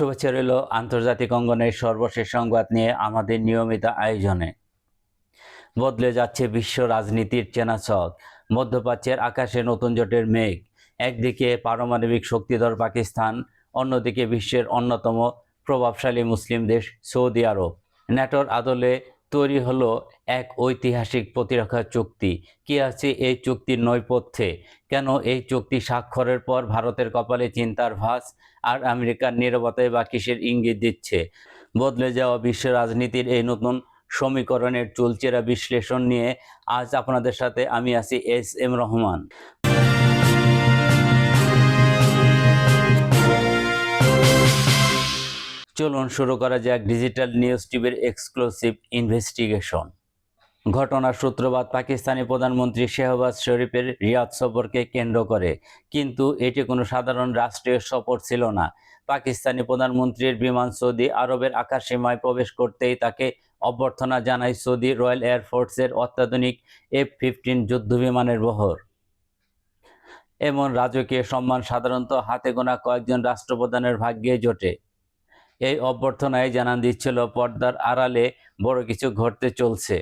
শুভেচ্ছা রইল আন্তর্জাতিক অঙ্গনের সর্বশেষ সংবাদ নিয়ে আমাদের নিয়মিত আয়োজনে। বদলে যাচ্ছে বিশ্ব রাজনীতির চেনা ছক মধ্যপ্রাচ্যের আকাশে নতুন জোটের মেঘ। একদিকে পারমাণবিক শক্তিধর পাকিস্তান, অন্যদিকে বিশ্বের অন্যতম প্রভাবশালী মুসলিম দেশ সৌদি আরব। ন্যাটোর আদলে তৈরি হলো এক ঐতিহাসিক প্রতিরক্ষা চুক্তি। কি আছে এই চুক্তির নৈপথ্যে? কেন এই চুক্তি স্বাক্ষরের পর ভারতের কপালে চিন্তার ভাস আর আমেরিকার নিরবতায় বা কিসের ইঙ্গিত দিচ্ছে? বদলে যাওয়া বিশ্ব রাজনীতির এই নতুন সমীকরণের চুলচেরা বিশ্লেষণ নিয়ে আজ আপনাদের সাথে আমি আছি এস এম রহমান। চলুন শুরু করা যাক ডিজিটাল নিউজ টিভির এক্সক্লুসিভ ইনভেস্টিগেশন। ঘটনার সূত্রপাত পাকিস্তানি প্রধানমন্ত্রী শেহবাজ শরীফের রিয়াদ সফরকে কেন্দ্র করে। কিন্তু এটি কোনো সাধারণ রাষ্ট্রীয় সফর ছিল না। পাকিস্তানি প্রধানমন্ত্রীর বিমান সৌদি আরবের আকাশসীমায় প্রবেশ করতেই তাকে অভ্যর্থনা জানায় সৌদি রয়্যাল এয়ারফোর্সের অত্যাধুনিক এফ ফিফটিন যুদ্ধবিমানের বহর। এমন রাজকীয় সম্মান সাধারণত হাতে গোনা কয়েকজন রাষ্ট্রপ্রধানের ভাগ্যে জোটে। এই অভ্যর্থনায় জানান দিচ্ছিল, পর্দার আড়ালে বড় কিছু ঘটতে চলছে।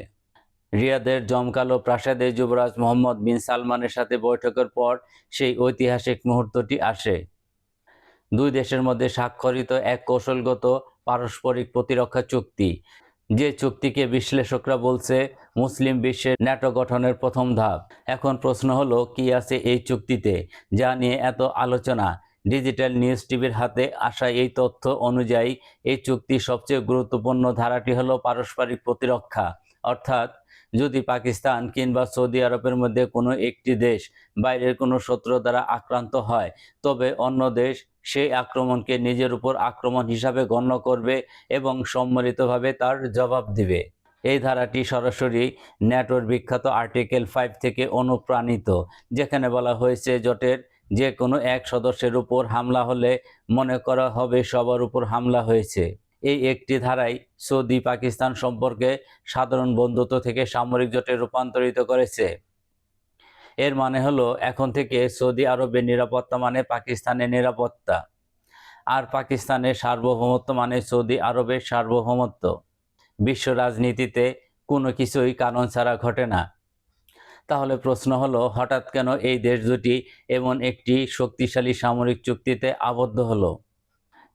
রিয়াদের জমকালো প্রাসাদে যুবরাজ মোহাম্মদ বিন সালমানের সাথে বৈঠকের পর সেই ঐতিহাসিক মুহূর্তটি আসে। দুই দেশের মধ্যে স্বাক্ষরিত এক কৌশলগত পারস্পরিক প্রতিরক্ষা চুক্তি। যে চুক্তিকে বিশ্লেষকরা বলছে, মুসলিম বিশ্বের ন্যাটো গঠনের প্রথম ধাপ। এখন প্রশ্ন হলো, কি আছে এই চুক্তিতে? যা নিয়ে এত আলোচনা। ডিজিটাল নিউজ টিভির হাতে আসা এই তথ্য অনুযায়ী এই চুক্তির সবচেয়ে গুরুত্বপূর্ণ ধারাটি হলো পারস্পরিক প্রতিরক্ষা। অর্থাৎ যদি পাকিস্তান কিংবা সৌদি আরবের মধ্যে কোনো একটি দেশ বাইরের কোনো শত্রু দ্বারা আক্রান্ত হয়, তবে অন্য দেশ সেই আক্রমণকে নিজের উপর আক্রমণ হিসাবে গণ্য করবে এবং সম্মিলিতভাবে তার জবাব দিবে। এই ধারাটি সরাসরি ন্যাটোর বিখ্যাত আর্টিকেল ফাইভ থেকে অনুপ্রাণিত, যেখানে বলা হয়েছে জোটের যে কোনো এক সদস্যের উপর হামলা হলে মনে করা হবে সবার উপর হামলা হয়েছে। এই একটি ধারাই সৌদি পাকিস্তান সম্পর্কে সাধারণ বন্ধুত্ব থেকে সামরিক জোটে রূপান্তরিত করেছে। এর মানে হলো, এখন থেকে সৌদি আরবের নিরাপত্তা মানে পাকিস্তানের নিরাপত্তা, আর পাকিস্তানের সার্বভৌমত্ব মানে সৌদি আরবের সার্বভৌমত্ব। বিশ্ব রাজনীতিতে কোনো কিছুই কারণ ছাড়া ঘটে না। তাহলে প্রশ্ন হলো, হঠাৎ কেন এই দেশ দুটি এমন একটি শক্তিশালী সামরিক চুক্তিতে আবদ্ধ হলো?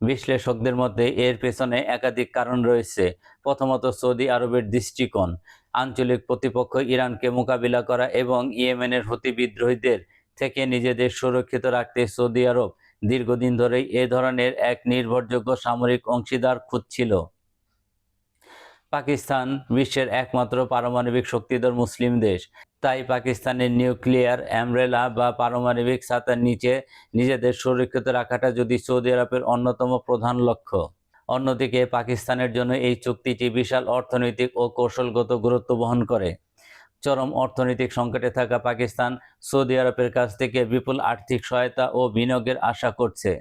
বিশ্লেষকদের মধ্যে এর পেছনে একাধিক কারণ রয়েছে। প্রথমত, সৌদি আরবের দৃষ্টিকোণ, আঞ্চলিক প্রতিপক্ষ ইরানকে মোকাবিলা করা এবং ইয়েমেনের হতি বিদ্রোহীদের থেকে নিজেদের সুরক্ষিত রাখতে সৌদি আরব দীর্ঘদিন ধরেই এ ধরনের এক নির্ভরযোগ্য সামরিক অংশীদার খুঁজছিল। পাকিস্তান বিশ্বের একমাত্র পারমাণবিক শক্তিধর মুসলিম দেশ। তাই পাকিস্তানের নিউক্লিয়ার অ্যামরেলা বা পারমাণবিক ছাতার নিচে নিজেদের সুরক্ষিত রাখাটা যদি সৌদি আরবের অন্যতম প্রধান লক্ষ্য। অন্যদিকে পাকিস্তানের জন্য এই চুক্তিটি বিশাল অর্থনৈতিক ও কৌশলগত গুরুত্ব বহন করে। চরম অর্থনৈতিক সংকটে থাকা পাকিস্তান সৌদি আরবের কাছ থেকে বিপুল আর্থিক সহায়তা ও বিনিয়োগের আশা করছে।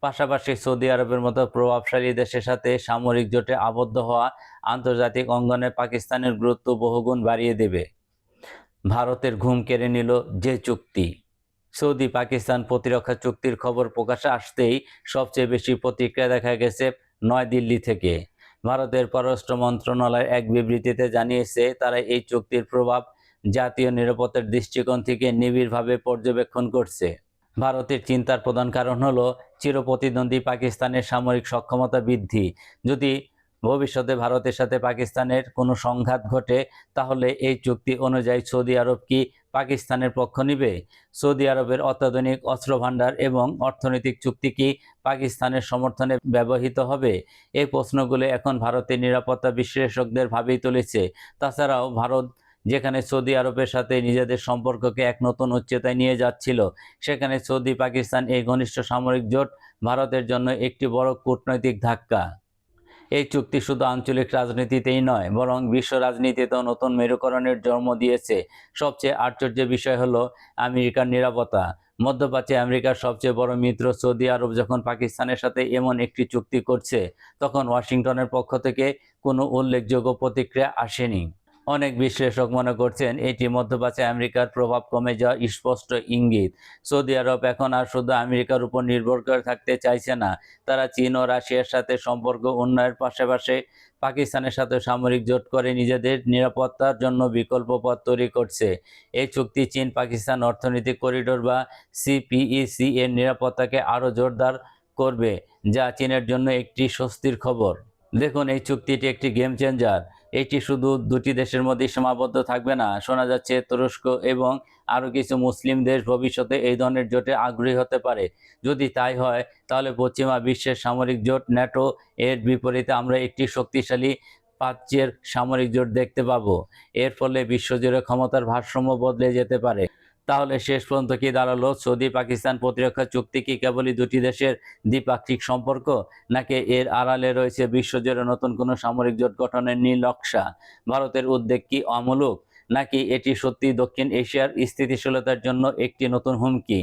পাশাপাশি সৌদি আরবের মতো প্রভাবশালী দেশের সাথে সামরিক জোটে আবদ্ধ হওয়া আন্তর্জাতিক অঙ্গনে পাকিস্তানের গুরুত্ব বহুগুণ বাড়িয়ে দেবে। ভারতের ঘুম কেড়ে নিল যে চুক্তি। সৌদি পাকিস্তান প্রতিরক্ষা চুক্তির খবর প্রকাশে আসতেই সবচেয়ে বেশি প্রতিক্রিয়া দেখা গেছে নয়াদিল্লি থেকে। ভারতের পররাষ্ট্র মন্ত্রণালয় এক বিবৃতিতে জানিয়েছে, তারা এই চুক্তির প্রভাব জাতীয় নিরাপত্তার দৃষ্টিকোণ থেকে নিবিড়ভাবে পর্যবেক্ষণ করছে। ভারতের চিন্তার প্রধান কারণ হলো, চিরপ্রতিদ্বন্দ্বী পাকিস্তানের সামরিক সক্ষমতা বৃদ্ধি। যদি ভবিষ্যতে ভারতের সাথে পাকিস্তানের কোনো সংঘাত ঘটে, তাহলে এই চুক্তি অনুযায়ী সৌদি আরব কি পাকিস্তানের পক্ষ নিবে? সৌদি আরবের অত্যাধুনিক অস্ত্রভাণ্ডার এবং অর্থনৈতিক চুক্তি কি পাকিস্তানের সমর্থনে ব্যবহৃত হবে? এই প্রশ্নগুলো এখন ভারতের নিরাপত্তা বিশ্লেষকদের ভাবেই তুলেছে। তাছাড়াও ভারত, যেখানে সৌদি আরবের সাথে নিজেদের সম্পর্ককে এক নতুন উচ্চতায় নিয়ে যাচ্ছিল, সেখানে সৌদি পাকিস্তান এই ঘনিষ্ঠ সামরিক জোট ভারতের জন্য একটি বড় কূটনৈতিক ধাক্কা। এই চুক্তি শুধু আঞ্চলিক রাজনীতিতেই নয়, বরং বিশ্ব রাজনীতিতে নতুন মেরুকরণের জন্ম দিয়েছে। সবচেয়ে আশ্চর্যের বিষয় হলো আমেরিকার নিরাপত্তা। মধ্যপ্রাচ্যে আমেরিকার সবচেয়ে বড় মিত্র সৌদি আরব যখন পাকিস্তানের সাথে এমন একটি চুক্তি করছে, তখন ওয়াশিংটনের পক্ষ থেকে কোনো উল্লেখযোগ্য প্রতিক্রিয়া আসেনি। অনেক বিশ্লেষক মনে করছেন এটি মধ্যপ্রাচ্যে আমেরিকার প্রভাব কমে যাওয়া স্পষ্ট ইঙ্গিত। সৌদি আরব এখন আর শুধু আমেরিকার উপর নির্ভর করে থাকতে চাইছে না, তারা চীন ও রাশিয়ার সাথে সম্পর্ক উন্নয়নের পাশাপাশি পাকিস্তানের সাথে সামরিক জোট করে নিজেদের নিরাপত্তার জন্য বিকল্প পথ তৈরি করছে। এই চুক্তি চীন পাকিস্তান অর্থনৈতিক করিডোর বা সিপিইসি এর নিরাপত্তাকে আরও জোরদার করবে, যা চীনের জন্য একটি স্বস্তির খবর। দেখুন, এই চুক্তিটি একটি গেম চেঞ্জার এটি শুধু দুটি দেশের মধ্যেই সীমাবদ্ধ থাকবে না। শোনা যাচ্ছে তুরস্ক এবং আরও কিছু মুসলিম দেশ ভবিষ্যতে এই ধরনের জোটে আগ্রহী হতে পারে। যদি তাই হয়, তাহলে পশ্চিমা বিশ্বের সামরিক জোট ন্যাটো এর বিপরীতে আমরা একটি শক্তিশালী প্রাচ্যের সামরিক জোট দেখতে পাবো। এর ফলে বিশ্বজুড়ে ক্ষমতার ভারসাম্য বদলে যেতে পারে। তাহলে শেষ পর্যন্ত কি দাঁড়াল? সৌদি, পাকিস্তান প্রতিরক্ষা চুক্তি কি কেবলই দুটি দেশের দ্বিপাক্ষিক সম্পর্ক, নাকি এর আড়ালে রয়েছে বিশ্বজুড়ে নতুন কোনো সামরিক জোট গঠনের নীল নকশা? ভারতের উদ্বেগ কি অমূলক, নাকি এটি সত্যি দক্ষিণ এশিয়ার স্থিতিশীলতার জন্য একটি নতুন হুমকি?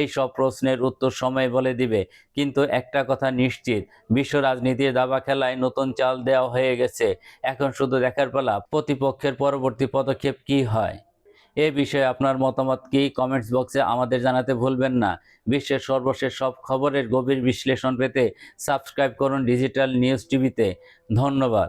এই সব প্রশ্নের উত্তর সময় বলে দিবে, কিন্তু একটা কথা নিশ্চিত, বিশ্ব রাজনীতির দাবা খেলায় নতুন চাল দেওয়া হয়ে গেছে, এখন শুধু দেখার পালা, প্রতিপক্ষের পরবর্তী পদক্ষেপ কি হয়? এ বিষয়ে আপনার মতামত কি? কমেন্টস বক্সে আমাদের জানাতে ভুলবেন না। বিশ্বের সর্বশেষ সব খবরের গভীর বিশ্লেষণ পেতে সাবস্ক্রাইব করুন ডিজিটাল নিউজ টিভিতে। ধন্যবাদ।